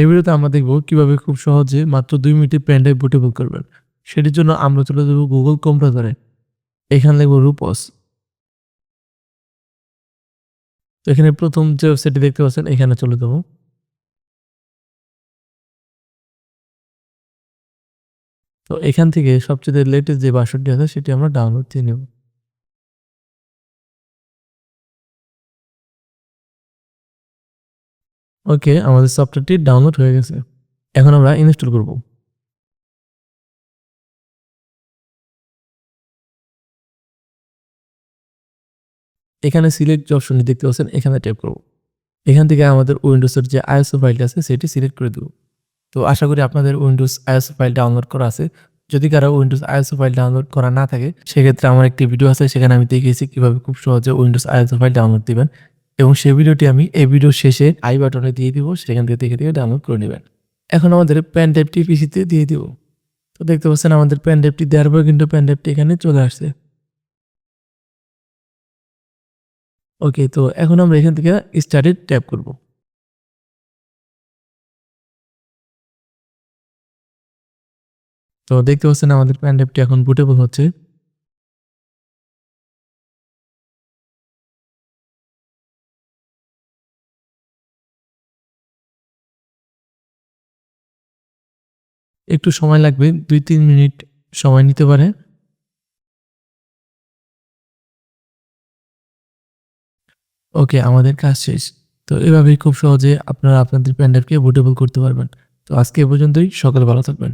এই ভিডিওতে আমরা দেখব কীভাবে খুব সহজে মাত্র দুই মিনিটে পেন ড্রাইভ বুটেবল করবেন। সেটির জন্য আমরা চলে যাব গুগল কম্পিউটারে এখানে লিখব রূপস তো এখানে প্রথম যে ওয়েবসাইটটি দেখতে পাচ্ছেন, এখানে চলে যাব। তো এখান থেকে সবচেয়ে লেটেস্ট যে ভার্সনটি আছে, সেটি আমরা ডাউনলোড দিয়ে নেব। ওকে, আমাদের সফটওয়্যারটি ডাউনলোড হয়ে গেছে। এখন আমরা ইনস্টল করব। এখানে সিলেক্ট অপশনটি দেখতে পাচ্ছেন, এখানে ট্যাপ করব। এখান থেকে আমাদের উইন্ডোজের যে আইএসও ফাইলটি আছে, সেটি সিলেক্ট করে দেব। তো আশা করি আপনাদের উইন্ডোজ আইএসও ফাইল ডাউনলোড করা আছে। যদি কারও উইন্ডোজ আইএসও ফাইল ডাউনলোড করা না থাকে, সেক্ষেত্রে আমার একটি ভিডিও আছে, সেখানে আমি দেখিয়েছি কীভাবে খুব সহজে উইন্ডোজ আইএসও ফাইল ডাউনলোড দিবেন। এবং সেই ভিডিওটি আমি এই ভিডিও শেষে আই বাটনে দিয়ে দিব, সেখান থেকে দেখে দেখে ডাউনলোড করে নেবেন। এখন আমাদের প্যান ড্রাইভটি পিসিতে দিয়ে দিব। তো দেখতে পাচ্ছেন আমাদের প্যান ড্রাইভটি দেওয়ার পর কিন্তু প্যান ড্রাইভটি এখানে চলে আসছে। ওকে, তো এখন আমরা এখান থেকে স্টার্টেড ট্যাপ করব। তো দেখতে পাচ্ছেন আমাদের প্যান ড্রাইভটি এখন বুটেবল হচ্ছে। একটু সময় লাগবে, দুই তিন মিনিট সময় নিতে পারে ওকে, আমাদের কাজ শেষ। তো এভাবেই খুব সহজে আপনারা আপনাদের প্যান্ডেলকে বুটেবল করতে পারবেন। তো আজকে এ পর্যন্তই, সকালে ভালো থাকবেন।